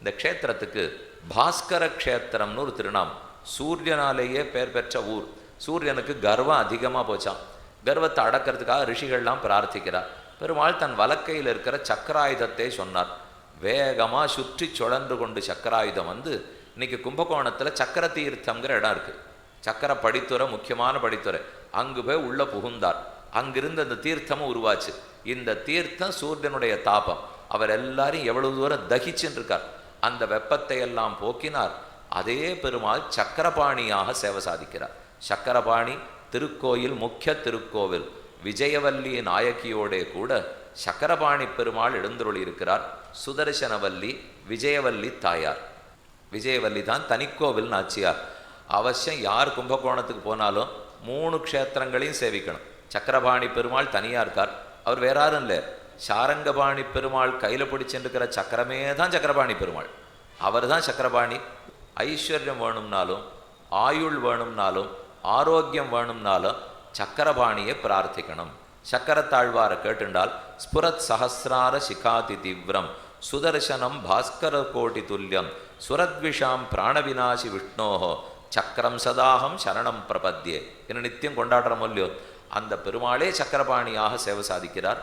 இந்த க்ஷேத்திரத்துக்கு பாஸ்கர க்ஷேத்திரம்னு ஒரு திருநாமம். சூரியனாலேயே பெயர் பெற்ற ஊர். சூரியனுக்கு கர்வம் அதிகமாக போச்சான் கர்வத்தை அடக்கிறதுக்காக ரிஷிகள்லாம் பிரார்த்திக்கிறார். பெருமாள் தன் வலக்கையில் இருக்கிற சக்கராயுதத்தை சொன்னார். வேகமாக சுற்றி சுழன்று கொண்டு சக்கராயுதம் வந்து இன்னைக்கு கும்பகோணத்தில் சக்கர தீர்த்தங்கிற இடம் இருக்கு. சக்கர படித்துறை முக்கியமான படித்துறை. அங்கு போய் உள்ள புகுந்தார். அங்கிருந்து அந்த தீர்த்தமும் உருவாச்சு. இந்த தீர்த்தம் சூரியனுடைய தாபம். அவர் எல்லாரும் எவ்வளவு தூரம் தகிச்சுன்னு இருக்கார். அந்த வெப்பத்தை எல்லாம் போக்கினார். அதே பெருமாள் சக்கரபாணியாக சேவை சாதிக்கிறார். சக்கரபாணி திருக்கோயில் முக்கிய திருக்கோவில் விஜயவல்லி நாயகியோடே கூட சக்கரபாணி பெருமாள் எழுந்தருளி இருக்கிறார். சுதர்சனவல்லி விஜயவல்லி தாயார். விஜயவல்லி தான் தனிக்கோவில் நாச்சியார். அவசியம் யார் கும்பகோணத்துக்கு போனாலும் மூணு க்ஷேத்திரங்களையும் சேவிக்கணும். சக்கரபாணி பெருமாள் தனியாக இருக்கார். அவர் வேற யாரும் இல்லை. சாரங்கபாணி பெருமாள் கையில் பிடிச்சிருக்கிற சக்கரமே தான் சக்கரபாணி பெருமாள். அவர் தான் சக்கரபாணி. ஐஸ்வர்யம் வேணும்னாலும் ஆயுள் வேணும்னாலும் ஆரோக்கியம் வேணும்னாலும் சக்கரபாணியை பிரார்த்திக்கணும். சக்கரத்தாழ்வாரை கேட்டுண்டால் ஸ்புரத் சஹசிரார சிகாதி தீவிரம் சுதர்சனம் பாஸ்கர கோட்டி துல்லியம் சுரத்விஷாம் பிராணவினாசி விஷ்ணோஹோ சக்கரம் சதாகம் சரணம் பிரபத்தியே என்ன நித்தியம் கொண்டாடுறோம் இல்லையோ அந்த பெருமாளே சக்கரபாணியாக சேவை சாதிக்கிறார்.